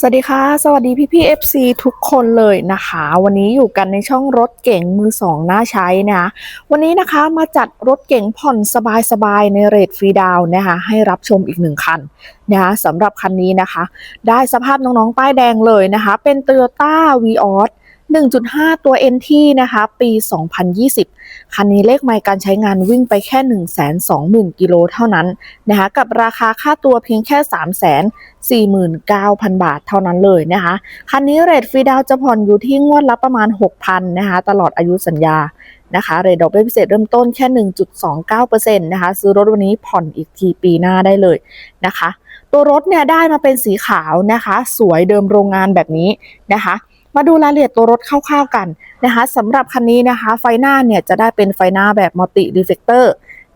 สวัสดีค่ะ สวัสดีพี่พี่ FC ทุกคนเลยนะคะ วันนี้อยู่กันในช่องรถเก่งมือสองน่าใช้นะคะวันนี้นะคะมาจัดรถเก่งผ่อนสบายๆ ในเรทฟรีดาวนะคะให้รับชมอีกหนึ่งคันนะคะสำหรับคันนี้นะคะ ได้สภาพน้องๆป้ายแดงเลยนะคะ เป็น t o y ต้าวีออส 1.5 ตัว NT นะคะ ปี 2020 คันนี้เลขไมล์การใช้งานวิ่งไปแค่ 120,000 กิโลเท่านั้นนะคะ กับราคาค่าตัวเพียงแค่ 349,000 บาทเท่านั้นเลยนะคะ คันนี้เรทฟรีดาวจะผ่อนอยู่ที่งวดละประมาณ 6,000 นะคะ ตลอดอายุสัญญานะคะเรทดอกเบี้ยพิเศษเริ่มต้นแค่ 1.29%นะคะซื้อรถวันนี้ผ่อนอีกทีปีหน้าได้เลยนะคะ ตัวรถเนี่ยได้มาเป็นสีขาวนะคะ สวยเดิมโรงงานแบบนี้นะคะ มาดูรายละเอียดตัวรถคร่าวๆกันนะคะสำหรับคันนี้นะคะ ไฟหน้าเนี่ยจะได้เป็นไฟหน้าแบบมัลติรีเฟกเตอร์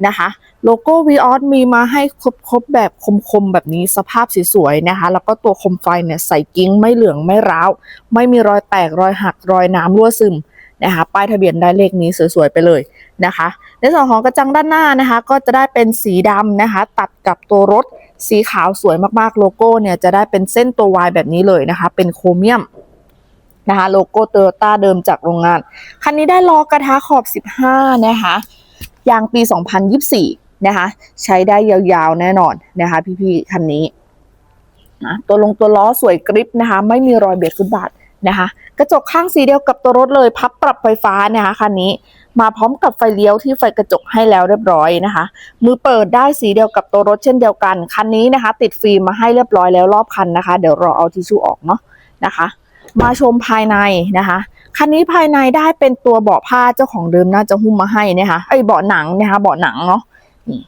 นะคะโลโก้ v ีออสมีมาให้ครบๆแบบคมๆ แบบนี้สภาพสวยๆนะคะ แล้วก็ตัวคมไฟเนี่ยใส่กิ้งไม่เหลืองไม่ร้าว ไม่มีรอยแตกรอยหักรอยน้ำรั่วซึมนะคะป้ายทะเบียนได้เลขนี้สวยๆไปเลยนะคะ ในส่วนของกระจังด้านหน้านะคะ ก็จะได้เป็นสีดำนะคะ ตัดกับตัวรถสีขาวสวยมากๆโลโก้เนี่ยจะได้เป็นเส้นตัว Y แบบนี้เลยนะคะ เป็นโครเมียม นะคะโลโก้โตโยต้าเดิมจากโรงงาน คันนี้ได้ล้อกระทะขอบ 15 นะคะยางปี 2024 นะคะ ใช้ได้ยาวๆ แน่นอนนะคะ พี่ๆ คันนี้นะตัวลงตัวล้อสวยกริปนะคะ ไม่มีรอยเบียดฟุตบาทนะคะ กระจกข้างสีเดียวกับตัวรถเลย พับปรับไฟฟ้านะคะคันนี้มาพร้อมกับไฟเลี้ยวที่ไฟกระจกให้แล้วเรียบร้อยนะคะ มือเปิดได้สีเดียวกับตัวรถเช่นเดียวกัน คันนี้นะคะ ติดฟิล์มมาให้เรียบร้อยแล้วรอบคันนะคะ เดี๋ยวรอเอาทิชชู่ออกเนาะนะคะ มาชมภายในนะคะ คันนี้ภายในได้เป็นตัวเบาะผ้าเจ้าของเดิมน่าจะหุ้มมาให้นะคะไอยเบาะหนังนะคะเบาะหนังเนาะนี่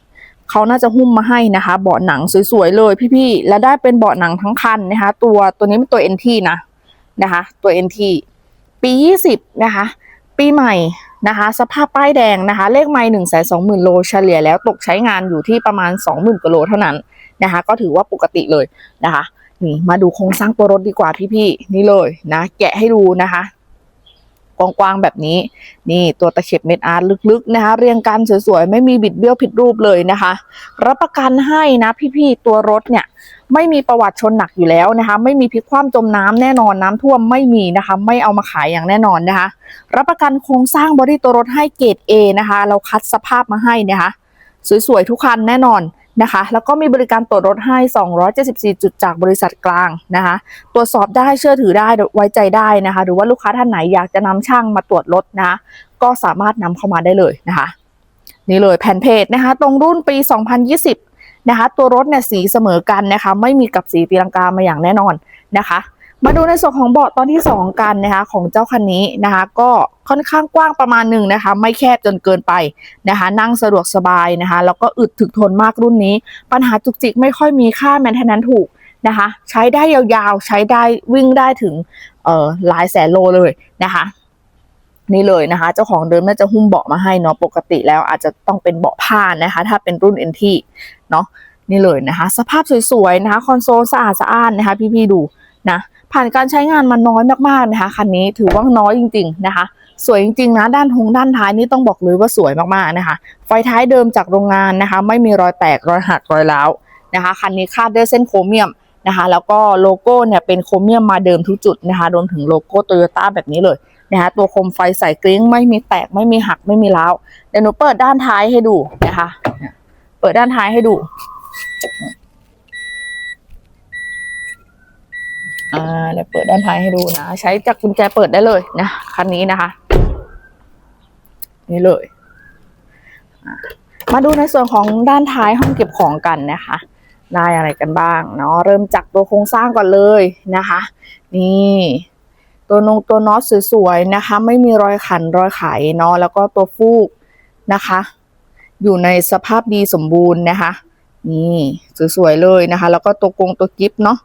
เขาน่าจะหุ้มมาให้นะคะ เบาะหนังสวยๆเลยพี่ๆและได้เป็นเบาะหนังทั้งคันนะคะ ตัวตัวนี้เป็นตัว NT นะนะคะ ตัว NT ปี 20 นะคะ ปีใหม่นะคะ สภาพป้ายแดงนะคะ เลขไม่หนึ่งแสนสองหมื่นโลเฉลี่ยแล้วตกใช้งานอยู่ที่ประมาณ 20,000กิโลเท่านั้นนะคะ ก็ถือว่าปกติเลยนะคะ นี่มาดูโครงสร้างตัวรถดีกว่าพี่ๆนี่เลยนะ แกะให้ดูนะคะกว้างๆแบบนี้ นี่ตัวตะเข็บเม็ดอาร์ตลึกๆนะคะ เรียงกันสวยๆ ไม่มีบิดเบี้ยวผิดรูปเลยนะคะ รับประกันให้นะพี่ๆ ตัวรถเนี่ย ไม่มีประวัติชนหนักอยู่แล้วนะคะ ไม่มีพลิกคว่ำจมน้ำแน่นอนน้ำท่วมไม่มีนะคะ ไม่เอามาขายอย่างแน่นอนนะคะ รับประกันโครงสร้างบอดี้ตัวรถให้เกรด A นะคะ เราคัดสภาพมาให้นะคะ สวยๆ ทุกคันแน่นอน นะคะ แล้วก็มีบริการตรวจรถให้ 274 จุดจากบริษัทกลางนะคะ ตรวจสอบได้เชื่อถือได้ไว้ใจได้นะคะ หรือว่าลูกค้าท่านไหนอยากจะนำช่างมาตรวจรถนะ ก็สามารถนำเข้ามาได้เลยนะคะ นี่เลยแผ่นเพจนะคะ ตรงรุ่นปี 2020 นะคะ ตัวรถเนี่ยสีเสมอกันนะคะ ไม่มีกับสีตีลังกามาอย่างแน่นอนนะคะ มาดูในส่วนของเบาะตอนที่ 2 กันนะคะของเจ้าคันนี้นะคะ ก็ค่อนข้างกว้างประมาณหนึ่งนะคะ ไม่แคบจนเกินไปนะคะ นั่งสะดวกสบายนะคะ แล้วก็อึดถึกทนมากรุ่นนี้ ปัญหาจุกจิกไม่ค่อยมีค่าแมนเทนแนนถูกนะคะ ใช้ได้ยาวๆ ใช้ได้วิ่งได้ถึงเอ่อหลายแสนโลเลยนะคะนี่เลยนะคะ เจ้าของเดิมน่าจะหุ้มเบาะมาให้เนาะปกติแล้วอาจจะต้องเป็นเบาะผ้านะคะ ถ้าเป็นรุ่น NT เนาะนี่เลยนะคะ สภาพสวยๆนะคะ คอนโซลสะอาดสะอ้านนะคะ พี่ๆดูนะผ่านการใช้งานมาน้อยมากๆนะคะคันนี้ถือว่าน้อยจริง ๆ นะคะ สวยจริงๆนะด้านทงด้านท้ายนี่ต้องบอกเลยว่าสวยมากๆนะคะ ไฟท้ายเดิมจากโรงงานนะคะ ไม่มีรอยแตกรอยหักรอยร้าวนะคะคันนี้คาดด้วยเส้นโครเมียมนะคะแล้วก็โลโก้เนี่ยเป็นโครเมียมมาเดิมทุกจุดนะคะรวมถึงโลโก้โตโยต้าแบบนี้เลยนะคะตัวโคมไฟใส่กริ้งไม่มีแตกไม่มีหักไม่มีร้าวเดี๋ยวหนูเปิดด้านท้ายให้ดูนะคะ เปิดด้านท้ายให้ดู อ่า เดี๋ยวเปิดด้านท้ายให้ดูนะ ใช้จากกุญแจเปิดได้เลยนะคันนี้นะคะ นี่เลย มาดูในส่วนของด้านท้ายห้องเก็บของกันนะคะได้อะไรกันบ้างเนาะเริ่มจากตัวโครงสร้างก่อนเลยนะคะ นี่ตัวนงตัวน็อตสวยๆนะคะ ไม่มีรอยขันรอยไขเนาะแล้วก็ตัวฟูกนะคะ อยู่ในสภาพดีสมบูรณ์นะคะ นี่สวยๆเลยนะคะ แล้วก็ตัวกรงตัวกิฟเนาะ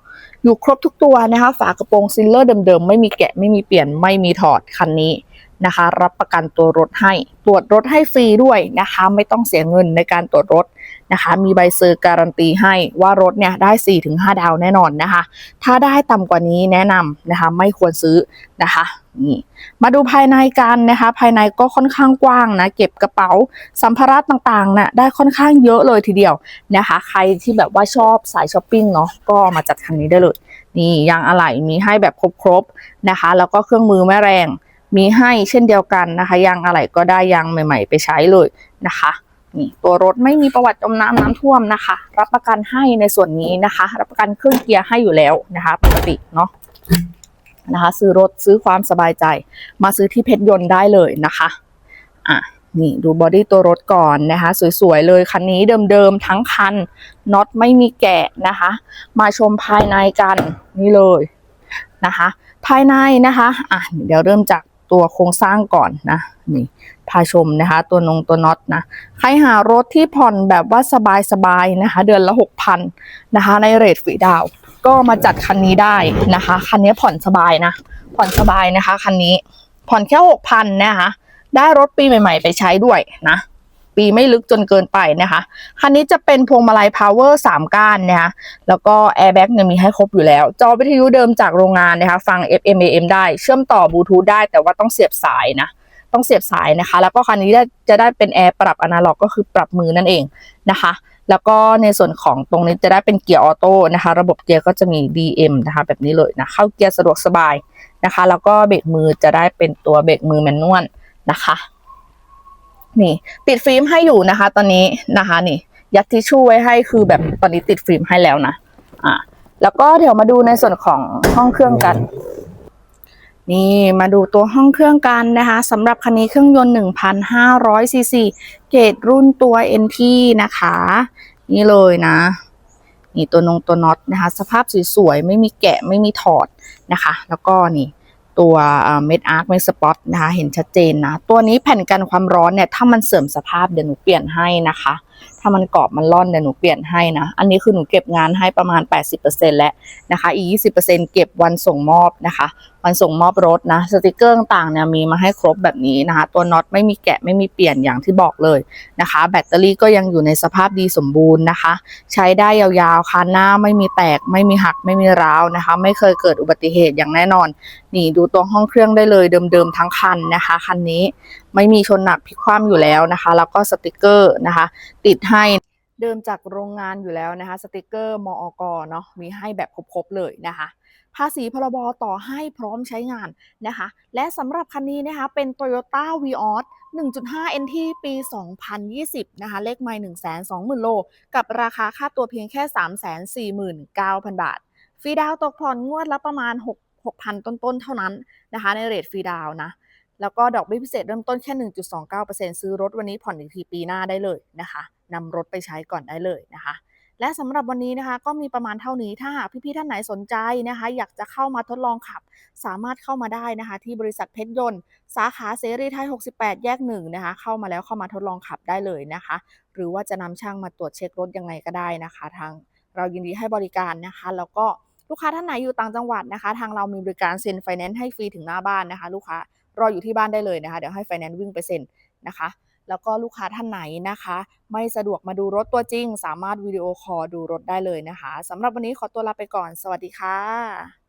อยู่ครบทุกตัวนะคะ ฝากระโปรงซิลเลอร์เดิมๆ ไม่มีแกะไม่มีเปลี่ยนไม่มีถอดคันนี้นะคะ รับประกันตัวรถให้ ตรวจรถให้ฟรีด้วยนะคะ ไม่ต้องเสียเงินในการตรวจรถ นะคะ มีใบเซอร์การันตีให้ว่ารถเนี่ยได้ 4-5 ดาวแน่นอนนะคะ ถ้าได้ต่ำกว่านี้แนะนำนะคะไม่ควรซื้อนะคะนี่มาดูภายในกันนะคะ ภายในก็ค่อนข้างกว้างนะเก็บกระเป๋าสัมภาระต่างๆนะ่ะได้ค่อนข้างเยอะเลยทีเดียวนะคะ ใครที่แบบว่าชอบสายช้อปปิ้งเนาะก็มาจัดคันนี้ได้เลยนี่ยางอะไหล่มีให้แบบครบๆนะคะ แล้วก็เครื่องมือแม่แรงมีให้เช่นเดียวกันนะคะยางอะไหล่ก็ได้ยางใหม่ ๆ ไปใช้เลยนะคะ นี่ตัวรถไม่มีประวัติจมน้ำน้ำท่วมนะคะ รับประกันให้ในส่วนนี้นะคะ รับประกันเครื่องเกียร์ให้อยู่แล้วนะคะ ปกติเนาะนะคะ ซื้อรถซื้อความสบายใจ มาซื้อที่เพชรยนต์ได้เลยนะคะอะนี่ดูบอดี้ตัวรถก่อนนะคะ สวยๆเลยคันนี้เดิมๆทั้งคันน็อตไม่มีแกะนะคะ มาชมภายในกันนี่เลยนะคะ ภายในนะคะอะเดี๋ยวเริ่มจาก ตัวโครงสร้างก่อนนะนี่พาชมนะคะ ตัวนงตัวน็อตนะใครหารถที่ผ่อนแบบว่าสบายๆนะคะ เดือนละหกพันนะคะ ในเรทฝีดาวก็มาจัดคันนี้ได้นะคะ คันนี้ผ่อนสบายนะ ผ่อนสบายนะคะ คันนี้ผ่อนแค่หกพันนะคะ ได้รถปีใหม่ ๆ ไปใช้ด้วยนะ ปีไม่ลึกจนเกินไปนะคะคันนี้จะเป็นพวงมาลัยพาวเวอร์3ก้านนะคะแล้วก็แอร์แบ็กเนี่ยมีให้ครบอยู่แล้ว จอวิทยุเดิมจากโรงงานนะคะ ฟัง FM AM ได้เชื่อมต่อบลูทูธได้แต่ว่าต้องเสียบสายนะต้องเสียบสายนะคะ แล้วก็คันนี้จะได้เป็นแอร์ปรับอนาล็อกก็คือปรับมือนั่นเองนะคะแล้วก็ในส่วนของตรงนี้จะได้เป็นเกียร์ออโต้นะคะ ระบบเกียร์ก็จะมี DM นะคะ แบบนี้เลยนะเข้าเกียร์สะดวกสบายนะคะ แล้วก็เบรกมือจะได้เป็นตัวเบรกมือแมนนวลนะคะ นี่ ติดฟิล์มให้อยู่นะคะ ตอนนี้นะคะนี่ ยัดทิชชู่ไว้ให้คือแบบตอนนี้ติดฟิล์มให้แล้วนะอะแล้วก็เดี๋ยวมาดูในส่วนของห้องเครื่องกัน นี่มาดูตัวห้องเครื่องกันนะคะสำหรับคันนี้เครื่องยนต์ 1,500ซีซีเกรดรุ่นตัว NT นะคะ นี่เลยนะนี่ตัวนงตัวน็อตนะคะ สภาพสวยๆ ไม่มีแกะไม่มีถอดนะคะ แล้วก็นี่ ตัวเม็ดอาร์คเม็ดสปอตนะคะ เห็นชัดเจนนะ ตัวนี้แผ่นกันความร้อนเนี่ย ถ้ามันเสื่อมสภาพเดี๋ยวหนูเปลี่ยนให้นะคะ ถ้ามันกรอบมันร่อนเดี๋ยวหนูเปลี่ยนให้นะ อันนี้คือหนูเก็บงานให้ประมาณ 80%แล้วนะคะ อีก 20%เก็บวันส่งมอบนะคะ วันส่งมอบรถนะ สติกเกอร์ต่างๆเนี่ยมีมาให้ครบแบบนี้นะคะ ตัวน็อตไม่มีแกะไม่มีเปลี่ยนอย่างที่บอกเลยนะคะ แบตเตอรี่ก็ยังอยู่ในสภาพดีสมบูรณ์นะคะ ใช้ได้ยาวๆคันหน้าไม่มีแตกไม่มีหักไม่มีร้าวนะคะ ไม่เคยเกิดอุบัติเหตุอย่างแน่นอน นี่ดูตัวห้องเครื่องได้เลยเดิมๆทั้งคันนะคะคันนี้ ไม่มีชนหนักพลิกคว่ำอยู่แล้วนะคะ แล้วก็สติกเกอร์นะคะ ติดให้เดิมจากโรงงานอยู่แล้วนะคะ สติกเกอร์มอกเนาะมีให้แบบครบๆเลยนะคะภาษีพรบต่อให้พร้อมใช้งานนะคะ และสำหรับคันนี้นะคะ เป็น Toyota Vios 1.5 NT ปี 2020 นะคะ เลขไมล์120,000 โล กับราคาค่าตัวเพียงแค่ 349,000 บาท ฟรีดาวตกผ่อนงวดละประมาณ 6 6,000 ต้นๆ เท่านั้นนะคะ ในเรทฟรีดาวนะ แล้วก็ดอกเบี้ยพิเศษเริ่มต้นแค่ 1.29%ซื้อรถวันนี้ผ่อนอีกทีปีหน้าได้เลยนะคะนำรถไปใช้ก่อนได้เลยนะคะ และสำหรับวันนี้นะคะก็มีประมาณเท่านี้ถ้าหากพี่ๆท่านไหนสนใจนะคะ อยากจะเข้ามาทดลองขับ สามารถเข้ามาได้นะคะ ที่บริษัทเพชรยนต์ สาขาเสรีไทย 68 แยกหนึ่งนะคะเข้ามาแล้วเข้ามาทดลองขับได้เลยนะคะ หรือว่าจะนำช่างมาตรวจเช็ครถยังไงก็ได้นะคะ ทางเรายินดีให้บริการนะคะ แล้วก็ ลูกค้าท่านไหนอยู่ต่างจังหวัดนะคะ ทางเรามีบริการเซ็นไฟแนนซ์ให้ฟรีถึงหน้าบ้านนะคะ ลูกค้ารออยู่ที่บ้านได้เลยนะคะ เดี๋ยวให้ไฟแนนซ์วิ่งไปเซ็นนะคะ แล้วก็ลูกค้าท่านไหนนะคะ ไม่สะดวกมาดูรถตัวจริง สามารถวิดีโอคอลดูรถได้เลยนะคะสำหรับวันนี้ขอตัวลาไปก่อน สวัสดีค่ะ